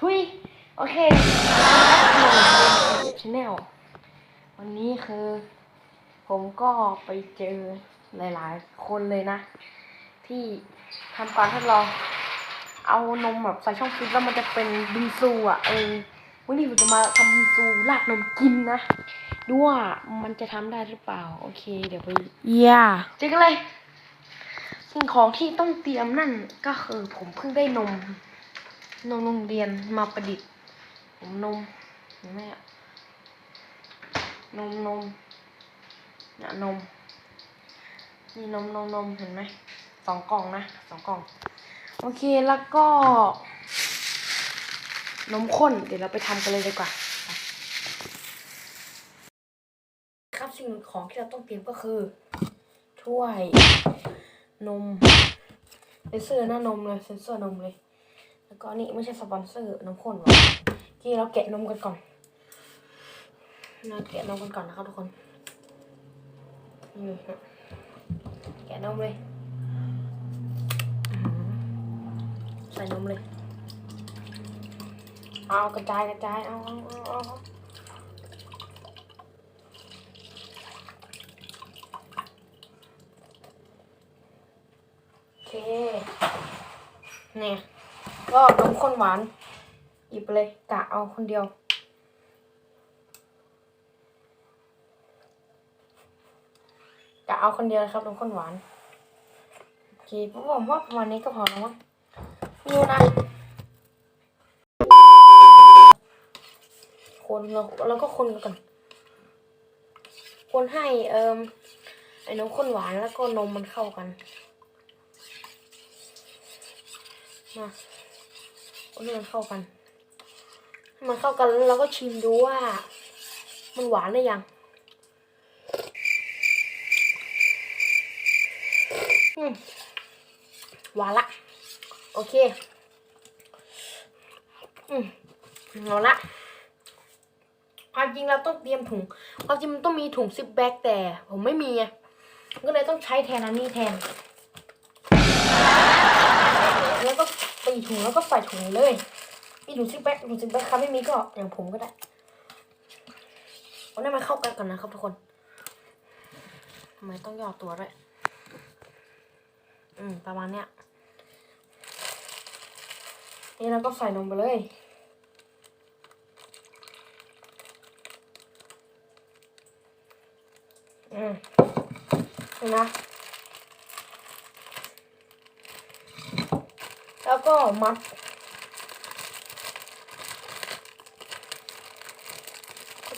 ทุย โอเคชาแนลวันนี้คือ ผมก็ไปเจอหลาย ๆ คนเลยนะ ที่ทำการทดลองเอานมแบบใส่ช่องฟิตแล้วมันจะเป็นบิงซูอะเออวันนี้ผมจะมาทำบิงซูราดนมกินนะดูว่ามันจะทำได้หรือเปล่า โอเค เดี๋ยวไปย่าเจอกันเลยสิ่งของที่ต้องเตรียมนั่นก็คือผมเพิ่งได้นม นมโรงเรียนมาประดิษฐ์ผมนมเห็นไหมอะนมนมเนี่ยนมนี่นมนมนมเห็นไหมสองกล่องนะสองกล่อง โอเคแล้วก็ นมข้นเดี๋ยวเราไปทำกันเลยดีกว่า ครับสิ่งของที่เราต้องเตรียมก็คือ ถ้วยนมเซนเซอร์หน้านมเลยเซนเซอร์นมเลย แล้วก็นี่ไม่ใช่สปอนเซอร์น้ำข้นหรอกที่เราแกะนมกันก่อนเราแกะนมกันก่อนนะครับทุกคนนี่ฮะแกะนมเลยใส่นมเลย เอากระจายกระจายเอาเอาเอาเอาเอาโอเคเนี่ย ก็นมข้นหวาน หยิบไปเลยกะเอาคนเดียว กะเอาคนเดียวครับนมข้นหวาน โอเคผมว่าประมาณนี้ก็พอแล้วมั้งนี่นะคนเราแล้วก็คนกัน คนให้เอ่มไอ้นมข้นหวานแล้วก็นมมันเข้ากัน มา ให้มันเข้ากันให้มันเข้ากันแล้วเราก็ชิมดูว่า มันหวานหรือยังอืมหวานละ โอเค อืมเอาละความจริงเราต้องเตรียมถุงความจริงมันต้องมีถุงซิปแบ็กแต่ ผมไม่มีไงก็เลยต้องใช้แทนอันนี้แทน ตีถุงแล้วก็ใส่ถุงเลยมีถุงซิปแบ็กถุงซิปแบ็กครับไม่มีก็อย่างผมก็ได้เอาให้มันเข้ากันก่อนนะครับทุกคนทำไมต้องย่อตัวด้วยอืมประมาณเนี้ยนี่เราก็ใส่นมไปเลยอืมเห็นนะ แล้วก็มัด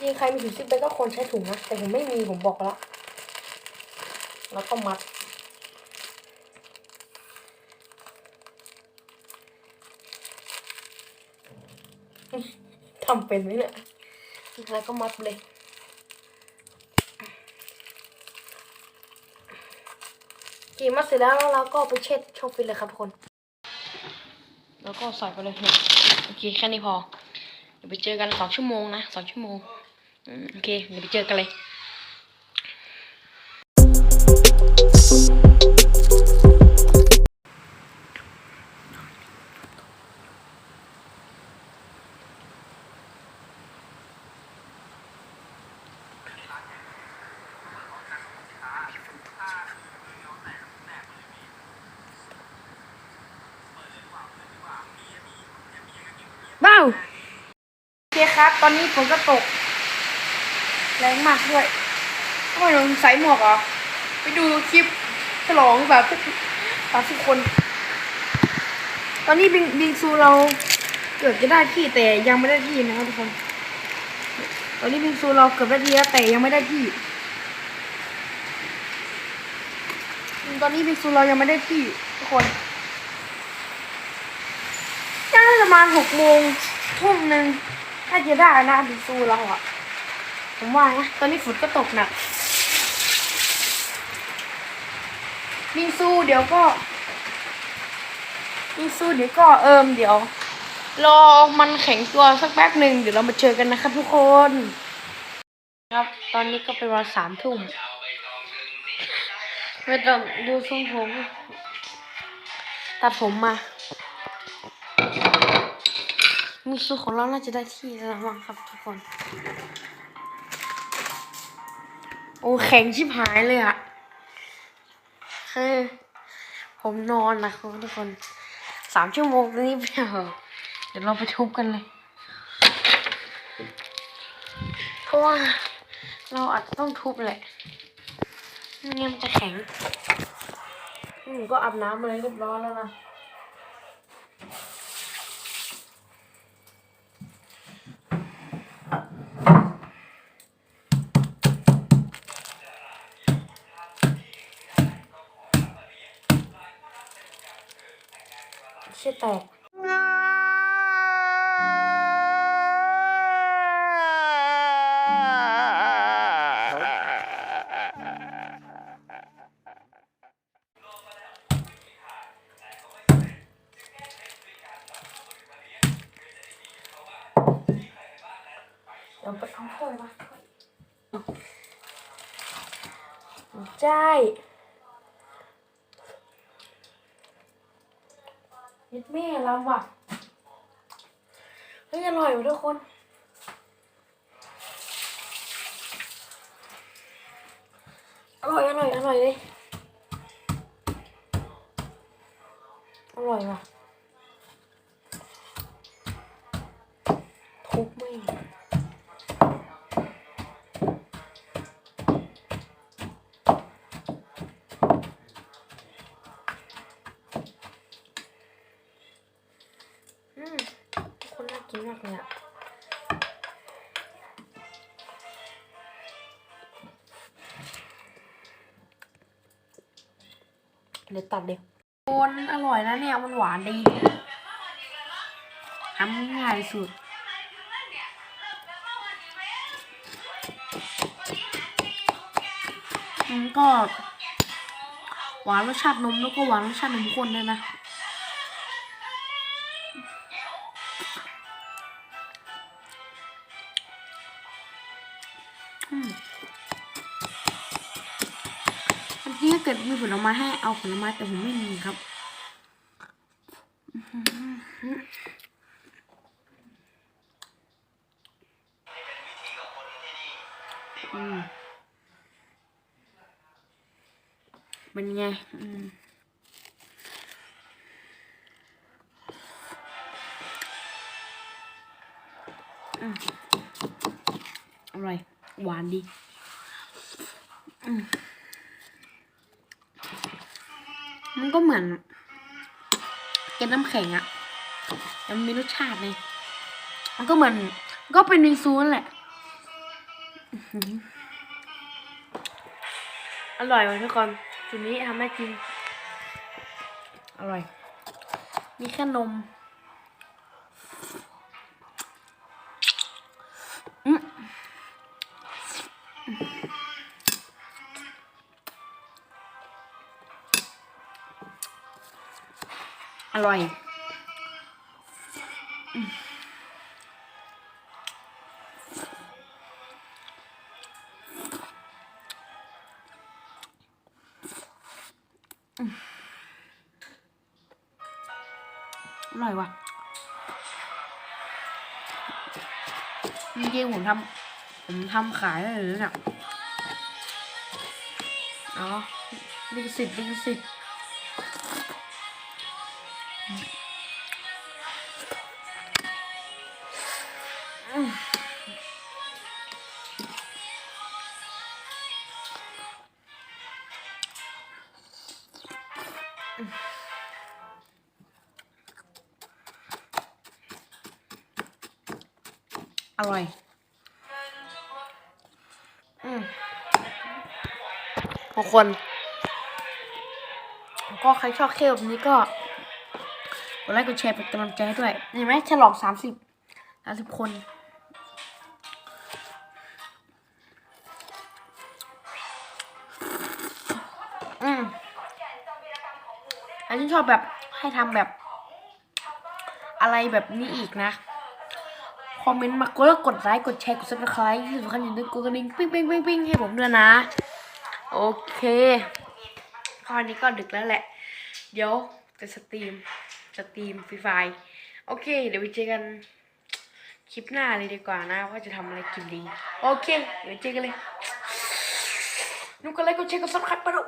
จริงใครมีถุงซิปไปก็ควรใช้ถุงนะ แต่ผมไม่มีผมบอกแล้ว แล้วก็มัด ทำเป็นไหมเนี่ยแล้วก็มัดเลยกีมาเสร็จแล้วแล้วเราก็ไปเช็ดช่องฟิตเลยครับทุกคน แล้วก็ใส่ไปเลยเนี่ยโอเคแค่นี้พอ เดี๋ยวไปเจอกันสองชั่วโมงนะสองชั่วโมงโอเคเดี๋ยวไปเจอกันเลย โอเคครับ ตอนนี้ฝนก็ตก แรงมากด้วยทำไมหนูใส่หมวกเหรอ ไปดูคลิปฉลองแบบตามทุกคน ตอนนี้บิงบิงซูเราเกือบจะได้ที่แต่ยังไม่ได้ที่นะครับทุกคน ตอนนี้บิงซูเราเกือบได้ที่แล้วแต่ยังไม่ได้ที่ ตอนนี้บิงซูเรายังไม่ได้ที่ทุกคนน่าจะประมาณหกโมง ทุ่มหนึ่งถ้าจะได้นะบิงซูเราอะผมว่านะ ตอนนี้ฝนก็ตกหนักบิงซูเดี๋ยวก็บิงซูเดี๋ยวก็เอิมเดี๋ยว รอมันแข็งตัวสักแป๊บหนึ่งเดี๋ยวเรามาเจอกันนะครับทุกคน ครับตอนนี้ก็เป็นเวลาสามทุ่มไม่ต้องดูทรงผม ตัดผมมา มีมีสูของเราน่าจะได้ที่แล้วมั้งครับทุกคน โอ้แข็งชิบหายเลยอะคือ ผมนอนนะครับทุกคนสามชั่วโมงนี้ไม่เอาเดี๋ยวเราไปทุบกันเลย เพราะว่าเราอาจจะต้องทุบแหละไม่งั้นมันจะแข็ง อืมก็อาบน้ำมาเลยเรียบร้อยแล้วนะ เชี่ยแตกเดี๋ยวไปเอาถ้วยมาใช่ยึด แม่เราว่ะเฮ้ยอร่อยว่ะทุกคน อร่อยอร่อยอร่อยเลย อร่อยว่ะ น่ากินมากเลยเดี๋ยวตัดเดี๋ยวคนอร่อยนะเนี่ย มันหวานดีทำง่ายสุดมันก็หวานรสชาตินมแล้วก็หวานรสชาตินมข้นด้วยนะ เกิดมีผลไม้ให้เอาผลไม้แต่ผมไม่มีครับอือหืออืมเป็นไงอือืมอร่อยหวานดี อืม มันก็เหมือนกินน้ำแข็งอะมันมีรสชาติเลยมันก็เหมือน ก็เป็นวิงซูนั่นแหละ อร่อยว่ะทุกคนจุดนี้ทำให้กิน อร่อยมีแค่นม ร่อย อร่อยว่ะจริงๆผมทำผมทำขายได้เลยเนี่ยเอลิขสิทธิ์ลิขสิทธิ์ อร่อย อืมทุกคน ก็ใครชอบเคแบบนี้ก็กดไลค์กดแชร์เป็นกำลังใจให้ด้วยเห็นไหมฉลองสามสิบสามสิบคน อืมอันนี้ชอบแบบให้ทำแบบ อะไรแบบนี้อีกนะ คอมเมนต์มากดแล้วกดไลค์กดแชร์กดซับสไครต์ที่สำคัญอย่าลืมกดกระดิ่งปิ้งปิ้งปิ้งปิ้งให้ผมด้วยนะ โอเคคราวนี้ก็ดึกแล้วแหละ เดี๋ยวจะสตรีมสตรีมฟรีไฟโอเค เดี๋ยวไปเจอกันคลิปหน้าเลยดีกว่านะ ว่าจะทำอะไรกินดี โอเค เดี๋ยวเจอกันเลยนุกกันเลยก็เช็คกันสักครับปดุ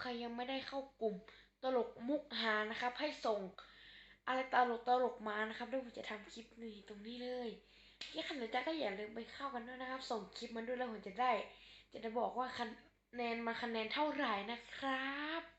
ใครยังไม่ได้เข้ากลุ่มตลกมุกหานะครับ ให้ส่ง อะไรตลกตลกมานะครับแล้วผมจะทำคลิปนี้ตรงนี้เลยที่คันใจก็อย่าลืมไปเข้ากันด้วยนะครับ ส่งคลิปมันด้วยแล้วผมจะได้ จะได้บอกว่าคะแนนมาคะแนนเท่าไหร่นะครับ